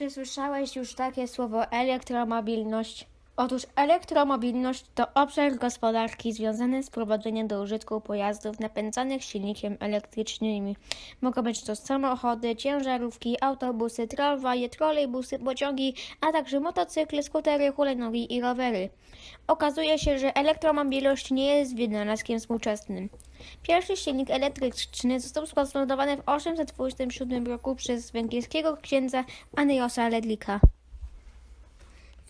Czy słyszałeś już takie słowo elektromobilność? Otóż elektromobilność to obszar gospodarki związany z prowadzeniem do użytku pojazdów napędzanych silnikiem elektrycznymi. Mogą być to samochody, ciężarówki, autobusy, tramwaje, trolejbusy, pociągi, a także motocykle, skutery, hulajnogi i rowery. Okazuje się, że elektromobilność nie jest wynalazkiem współczesnym. Pierwszy silnik elektryczny został skonstruowany w 827 roku przez węgierskiego księdza Aniosa Ledlika.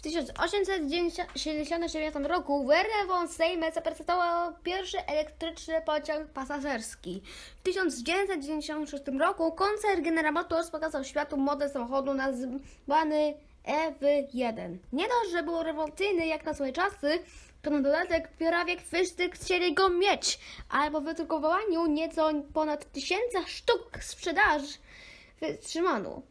W 1879 roku Werner von Siemens zaprezentował pierwszy elektryczny pociąg pasażerski. W 1996 roku koncern General Motors pokazał światu model samochodu nazwany EV1. Nie dość, że był rewolucyjny jak na swoje czasy, to na dodatek prawie wszyscy chcieli go mieć, ale po wydrukowaniu nieco ponad tysiąca sztuk sprzedaży wstrzymano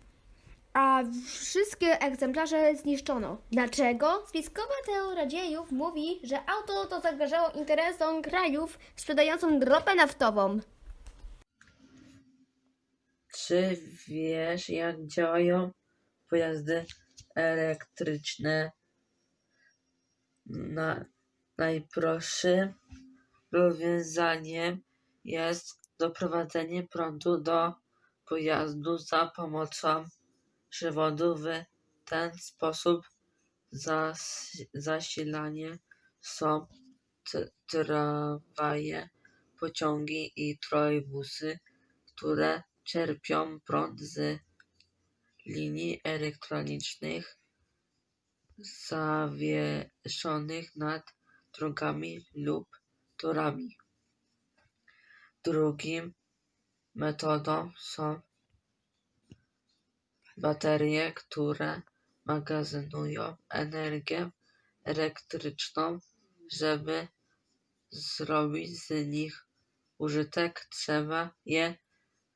a wszystkie egzemplarze zniszczono. Dlaczego? Spiskowa teoria dziejów mówi, że auto to zagrażało interesom krajów sprzedającym ropę naftową. Czy wiesz, jak działają pojazdy elektryczne? Na, najprostszym rozwiązaniem jest doprowadzenie prądu do pojazdu za pomocą przewodu. W ten sposób zas, są tramwaje, pociągi i trolejbusy, które czerpią prąd z linii elektronicznych zawieszonych nad drogami lub torami. Drugim metodą są baterie, które magazynują energię elektryczną. Żeby zrobić z nich użytek, trzeba je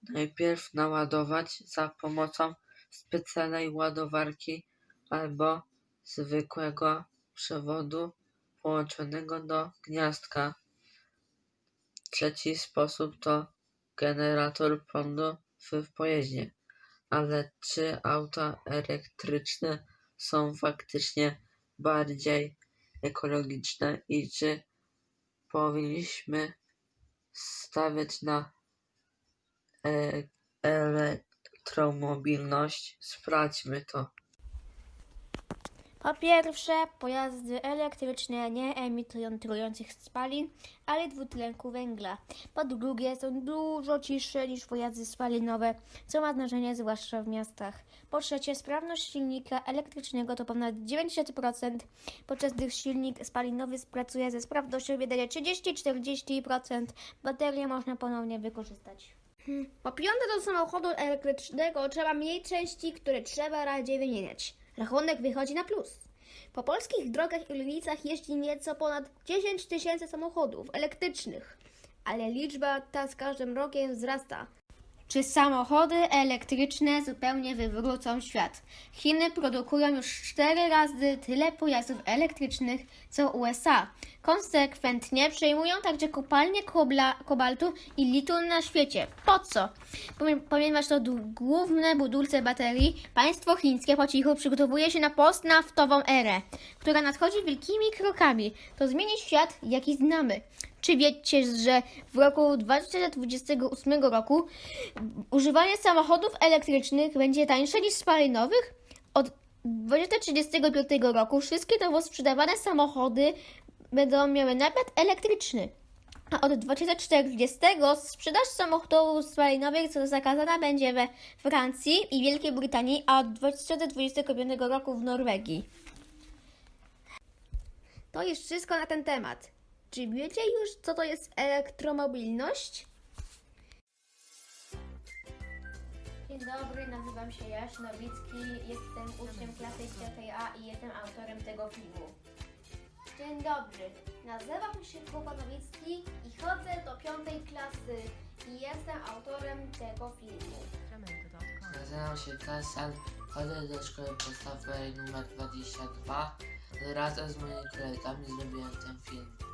najpierw naładować za pomocą specjalnej ładowarki albo zwykłego przewodu połączonego do gniazdka. Trzeci sposób to generator prądu w pojeździe. Ale czy auta elektryczne są faktycznie bardziej ekologiczne i czy powinniśmy stawiać na e- elektromobilność? Sprawdźmy to. Po pierwsze, pojazdy elektryczne nie emitują trujących spalin, ale dwutlenku węgla. Po drugie, są dużo ciszsze niż pojazdy spalinowe, co ma znaczenie zwłaszcza w miastach. Po trzecie, sprawność silnika elektrycznego to ponad 90%, podczas gdy silnik spalinowy pracuje ze sprawnością jedynie 30-40%. Baterię można ponownie wykorzystać. Po piąte, do samochodu elektrycznego trzeba mniej części, które trzeba radziej wymieniać. Rachunek wychodzi na plus. Po polskich drogach i ulicach jeździ nieco ponad 10 tysięcy samochodów elektrycznych, ale liczba ta z każdym rokiem wzrasta. Czy samochody elektryczne zupełnie wywrócą świat? Chiny produkują już 4 razy tyle pojazdów elektrycznych co USA. Konsekwentnie przejmują także kopalnie kobla, kobaltu i litu na świecie. Po co? Ponieważ to główne budulce baterii, państwo chińskie po cichu przygotowuje się na postnaftową erę, która nadchodzi wielkimi krokami. To zmieni świat, jaki znamy. Czy wiecie, że w roku 2028 roku używanie samochodów elektrycznych będzie tańsze niż spalinowych? Od 2035 roku wszystkie nowo sprzedawane samochody będą miały napęd elektryczny. A od 2040 sprzedaż samochodów spalinowych zakazana będzie we Francji i Wielkiej Brytanii, a od 2025 roku w Norwegii. To jest wszystko na ten temat. Czy wiecie już, co to jest elektromobilność? Dzień dobry, nazywam się Jaś Nowicki, jestem uczniem klasy 5A i jestem autorem tego filmu. Dzień dobry, nazywam się Kuba Nowicki i chodzę do piątej klasy i jestem autorem tego filmu. Nazywam się Kasan, chodzę do szkoły podstawowej nr 22. Razem z moimi kolegami zrobiłem ten film.